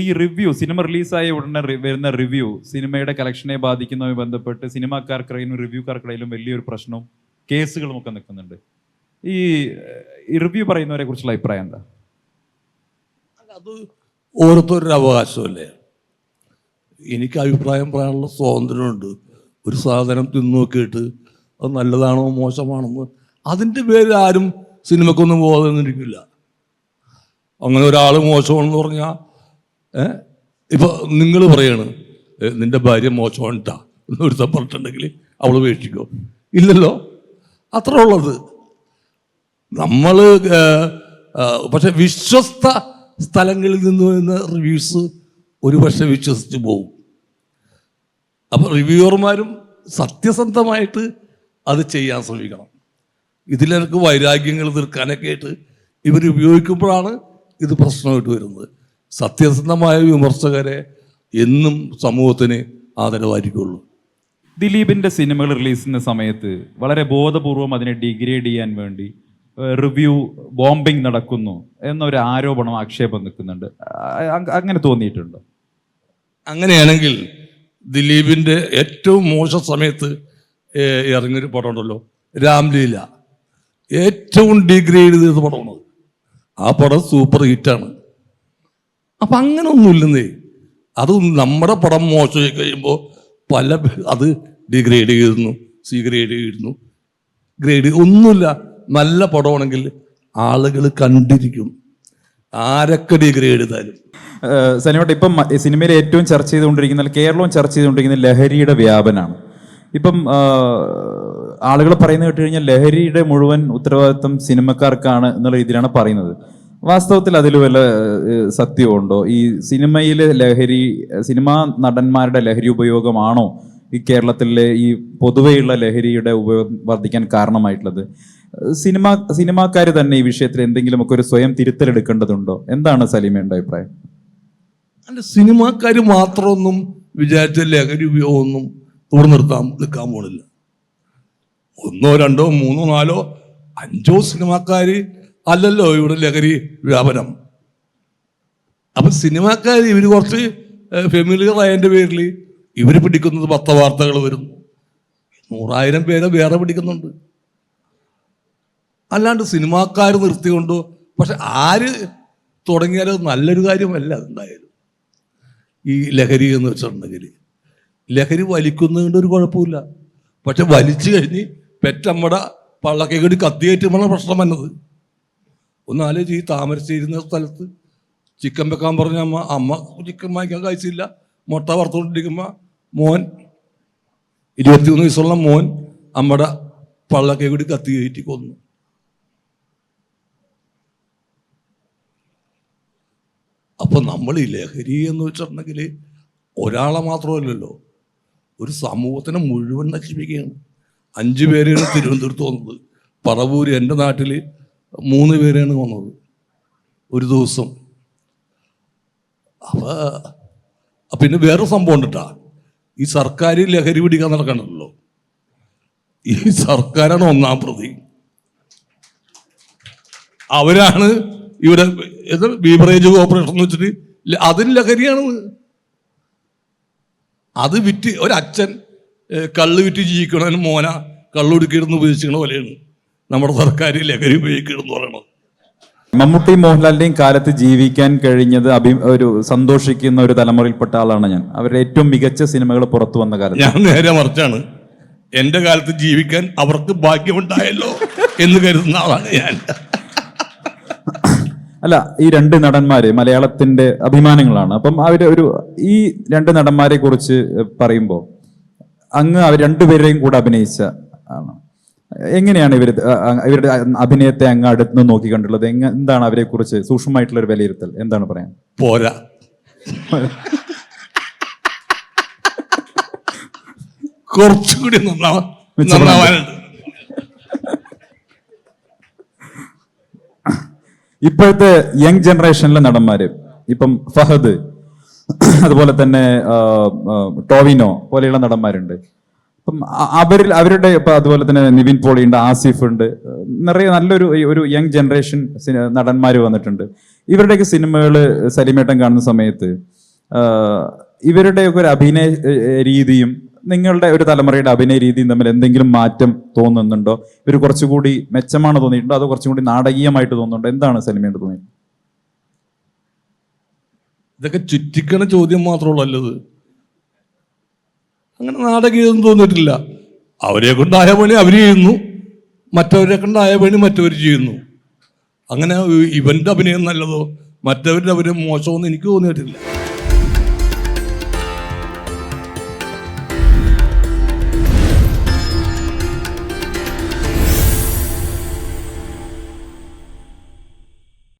ഈ review cinema റിലീസായ ഉടനെ വരുന്ന റിവ്യൂ സിനിമയുടെ കളക്ഷനെ ബാധിക്കുന്നതുമായി ബന്ധപ്പെട്ട് സിനിമാക്കാർക്കിടയിലും റിവ്യൂക്കാർക്കിടയിലും വലിയൊരു പ്രശ്നവും കേസുകളും ഒക്കെ നിൽക്കുന്നുണ്ട്. ഈ റിവ്യൂ പറയുന്നവരെ കുറിച്ചുള്ള അഭിപ്രായം എന്താ? അത് ഓരോരുത്തരുടെ അവകാശമല്ലേ? എനിക്ക് അഭിപ്രായം പറയാനുള്ള സ്വാതന്ത്ര്യമുണ്ട്. ഒരു സാധനം തിന്നു നോക്കിയിട്ട് അത് നല്ലതാണോ മോശമാണെന്ന് അതിന്റെ പേരിൽ ആരും സിനിമക്കൊന്നും പോകാതെന്നിരിക്കില്ല അങ്ങനെ ഒരാൾ മോശമാണെന്ന് പറഞ്ഞാൽ ഏ? ഇപ്പൊ നിങ്ങൾ പറയാണ് നിന്റെ ഭാര്യ മോശമാണിട്ടാ എന്ന് ഒരുത്തം പറഞ്ഞിട്ടുണ്ടെങ്കിൽ അവൾ ഉപേക്ഷിക്കോ? ഇല്ലല്ലോ. അത്ര ഉള്ളത്. നമ്മൾ പക്ഷെ വിശ്വസ്ത സ്ഥലങ്ങളിൽ നിന്ന് വരുന്ന റിവ്യൂസ് ഒരു പക്ഷെ വിശ്വസിച്ച് പോകും അപ്പോൾ റിവ്യൂവർമാരും സത്യസന്ധമായിട്ട് അത് ചെയ്യാൻ ശ്രമിക്കണം. ഇതിലെനിക്ക് വൈരാഗ്യങ്ങൾ തീർക്കാനൊക്കെ ആയിട്ട് ഇവർ ഉപയോഗിക്കുമ്പോഴാണ് ഇത് പ്രശ്നമായിട്ട് വരുന്നത്. സത്യസന്ധമായ വിമർശകരെ എന്നും സമൂഹത്തിന് ആദരവായിരിക്കുള്ളൂ. ദിലീപിന്റെ സിനിമകൾ റിലീസ് ചെയ്യുന്ന സമയത്ത് വളരെ ബോധപൂർവം അതിനെ ഡിഗ്രേഡ് ചെയ്യാൻ വേണ്ടി റിവ്യൂ ബോംബിംഗ് നടക്കുന്നു എന്നൊരു ആരോപണം ആക്ഷേപം നിൽക്കുന്നുണ്ട്. അങ്ങനെ തോന്നിയിട്ടുണ്ട്? അങ്ങനെയാണെങ്കിൽ ദിലീപിന്റെ ഏറ്റവും മോശം സമയത്ത് ഇറങ്ങിയൊരു പടം ഉണ്ടല്ലോ രാംലീല. ഏറ്റവും ഡിഗ്രേഡ് ചെയ്ത പടമാണ് ആ പടം സൂപ്പർ ഹിറ്റാണ്. അപ്പം അങ്ങനെ ഒന്നുമില്ലെന്നേ. അത് നമ്മുടെ പടം മോശമായി കഴിയുമ്പോൾ പല അത് ഡിഗ്രേഡ് ചെയ്യുന്നു സി ഗ്രേഡ് ചെയ്യുന്നു ഗ്രേഡ് ഒന്നുമില്ല. നല്ല പടമാണെങ്കിൽ ആളുകൾ കണ്ടിരിക്കും. ആരൊക്കെ ഡിഗ്രേഡ് ചെയ്താലും. സനിയോട്ട് ഇപ്പം സിനിമയിൽ ഏറ്റവും ചർച്ച ചെയ്തുകൊണ്ടിരിക്കുന്ന കേരളവും ചർച്ച ചെയ്തുകൊണ്ടിരിക്കുന്ന ലഹരിയുടെ വ്യാപനമാണ്. ഇപ്പം ആളുകൾ പറയുന്നത് കേട്ട് കഴിഞ്ഞാൽ ലഹരിയുടെ മുഴുവൻ ഉത്തരവാദിത്വം സിനിമക്കാർക്കാണ് എന്നുള്ള രീതിയിലാണ് പറയുന്നത്. വാസ്തവത്തിൽ അതിൽ വല്ല സത്യമുണ്ടോ ഈ സിനിമയിലെ ലഹരി സിനിമാ നടന്മാരുടെ ലഹരി ഉപയോഗമാണോ ഈ കേരളത്തിലെ ഈ പൊതുവെയുള്ള ലഹരിയുടെ ഉപയോഗം വർദ്ധിക്കാൻ കാരണമായിട്ടുള്ളത്? സിനിമ സിനിമാക്കാർ തന്നെ ഈ വിഷയത്തിൽ എന്തെങ്കിലുമൊക്കെ ഒരു സ്വയം തിരുത്തലെടുക്കേണ്ടതുണ്ടോ എന്താണ് സലീമയുടെ അഭിപ്രായം? അല്ല സിനിമാക്കാർ മാത്രമൊന്നും വിചാരിച്ച ലഹരി ഉപയോഗമൊന്നും ഇവിടെ നിർത്താൻ നിൽക്കാൻ പോണില്ല. ഒന്നോ രണ്ടോ മൂന്നോ നാലോ അഞ്ചോ സിനിമാക്കാർ അല്ലല്ലോ ഇവിടെ ലഹരി വ്യാപനം. അപ്പൊ സിനിമാക്കാർ ഇവർ കുറച്ച് ഫെമിലിയർ ആയതിന്റെ പേരിൽ ഇവർ പിടിക്കുന്നത് പത്ത വാർത്തകൾ വരുന്നു നൂറായിരം പേരെ വേറെ പിടിക്കുന്നുണ്ട്. അല്ലാണ്ട് സിനിമാക്കാർ നിർത്തിക്കൊണ്ടോ പക്ഷെ ആര് തുടങ്ങിയാലും നല്ലൊരു കാര്യമല്ല അതുണ്ടായാലും ഈ ലഹരി എന്ന് വെച്ചിട്ടുണ്ടെങ്കിൽ ലഹരി വലിക്കുന്നതുകൊണ്ട് ഒരു കുഴപ്പമില്ല. പക്ഷെ വലിച്ചു കഴിഞ്ഞ് പെറ്റമ്മട പള്ളക്കേടി കത്തിയേറ്റുമ്പോഴാണ് പ്രശ്നം വന്നത്. ഒന്ന് ആലോചിച്ച് ഈ താമരശ്ശേരിന്ന സ്ഥലത്ത് ചിക്കൻ വെക്കാൻ പറഞ്ഞ അമ്മ അമ്മ ചിക്കൻ വാങ്ങിക്കാൻ കഴിച്ചില്ല. മുട്ട വറുത്തുകൊണ്ടിരിക്കുമ്പോൾ മോൻ ഇരുപത്തിമൂന്ന് വയസ്സുള്ള മോൻ അമ്മയുടെ കൂടി കത്തി കയറ്റി കൊന്നു. അപ്പൊ നമ്മൾ ഈ ലഹരി എന്ന് വെച്ചിട്ടുണ്ടെങ്കിൽ ഒരാളെ മാത്രമല്ലല്ലോ ഒരു സമൂഹത്തിനെ മുഴുവൻ നശിപ്പിക്കുകയാണ്. അഞ്ചു പേരെയാണ് തിരുവനന്തപുരത്ത് വന്നത്. പറവൂര് എന്റെ നാട്ടിൽ മൂന്ന് പേരാണ് വന്നത്. ഒരു ദിവസം. അപ്പൊ പിന്നെ വേറെ സംഭവം ഉണ്ടിട്ടാ ഈ സർക്കാർ ലഹരി പിടിക്കാൻ നടക്കണല്ലോ. ഈ സർക്കാരാണ് ഒന്നാം പ്രതി. അവരാണ് ഇവിടെ ബീവറേജ് കോർപ്പറേഷൻ എന്ന് വെച്ചിട്ട് അതിന് ലഹരിയാണ് അത് വിറ്റ് ഒരച്ഛൻ കള്ള് വിറ്റ് ജീവിക്കണവന് മോന കള്ളുടുക്കിയിരുന്ന് ഉപയോഗിച്ചിരിക്കണ പോലെയാണ്. നമ്മുടെ സർക്കാർ ലഹരി ഉപയോഗിക്കണമെന്ന് പറയണത് മമ്മൂട്ടി മോഹൻലാലിന്റെയും കാലത്ത് ജീവിക്കാൻ കഴിഞ്ഞത് അഭി ഒരു സന്തോഷിക്കുന്ന ഒരു തലമുറയിൽപ്പെട്ട ആളാണ് ഞാൻ. അവരുടെ ഏറ്റവും മികച്ച സിനിമകൾ പുറത്തു വന്ന കാലത്ത്. ഞാൻ നേരെ മറിച്ചാണ്. എന്റെ കാലത്ത് ജീവിക്കാൻ അവർക്ക് ഭാഗ്യമുണ്ടായല്ലോ എന്ന് കരുതുന്ന ആളാണ് ഞാൻ. അല്ല ഈ രണ്ട് നടന്മാര് മലയാളത്തിന്റെ അഭിമാനങ്ങളാണ്. അപ്പം അവർ ഒരു ഈ രണ്ട് നടന്മാരെ കുറിച്ച് പറയുമ്പോൾ അങ്ങ് അവർ രണ്ടുപേരെയും കൂടെ അഭിനയിച്ച ആണ് എങ്ങനെയാണ് ഇവർ ഇവരുടെ അഭിനയത്തെ അങ്ങ് അടുത്ത് നോക്കി കണ്ടുള്ളത് എങ്ങ എന്താണ് അവരെ കുറിച്ച് സൂക്ഷ്മമായിട്ടുള്ള ഒരു വിലയിരുത്തൽ? എന്താണ് പറയാൻ? പോരാ. കുറച്ചുകൂടി നന്നാവാ നന്നാവാനുണ്ട്. ഇപ്പോഴത്തെ യങ് ജനറേഷനിലെ നടന്മാര് ഇപ്പം ഫഹദ് അതുപോലെ തന്നെ ടോവിനോ പോലെയുള്ള നടന്മാരുണ്ട്. അപ്പം അവരിൽ അവരുടെ ഇപ്പം അതുപോലെ തന്നെ നിവിൻ പോളി ഉണ്ട് ആസിഫ് ഉണ്ട് നിറയെ നല്ലൊരു ഒരു യങ് ജനറേഷൻ നടന്മാർ വന്നിട്ടുണ്ട്. ഇവരുടെയൊക്കെ സിനിമകൾ സലിമേട്ടൻ കാണുന്ന സമയത്ത് ഇവരുടെയൊക്കെ ഒരു അഭിനയ രീതിയും നിങ്ങളുടെ ഒരു തലമുറയുടെ അഭിനയ രീതിയും തമ്മിൽ എന്തെങ്കിലും മാറ്റം തോന്നുന്നുണ്ടോ? ഇവർ കുറച്ചുകൂടി മെച്ചമാണ് തോന്നിയിട്ടുണ്ടോ? അതോ കുറച്ചും കൂടി നാടകീയമായിട്ട് തോന്നുന്നുണ്ടോ? എന്താണ് സലിമേട്ട് തോന്നിയത്? ഇതൊക്കെ ചുറ്റിക്കണ ചോദ്യം മാത്രമുള്ളല്ലത് അങ്ങനെ നാടകീയം തോന്നിയിട്ടില്ല. അവരെ കൊണ്ടായ പണി അവർ ചെയ്യുന്നു. മറ്റവരെ കൊണ്ടായ പണി മറ്റവർ ചെയ്യുന്നു. അങ്ങനെ ഇവന്റെ അഭിനയം നല്ലതോ മറ്റവരുടെ അഭിനയം മോശമോ എന്ന് എനിക്ക് തോന്നിയിട്ടില്ല.